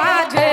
মাঝে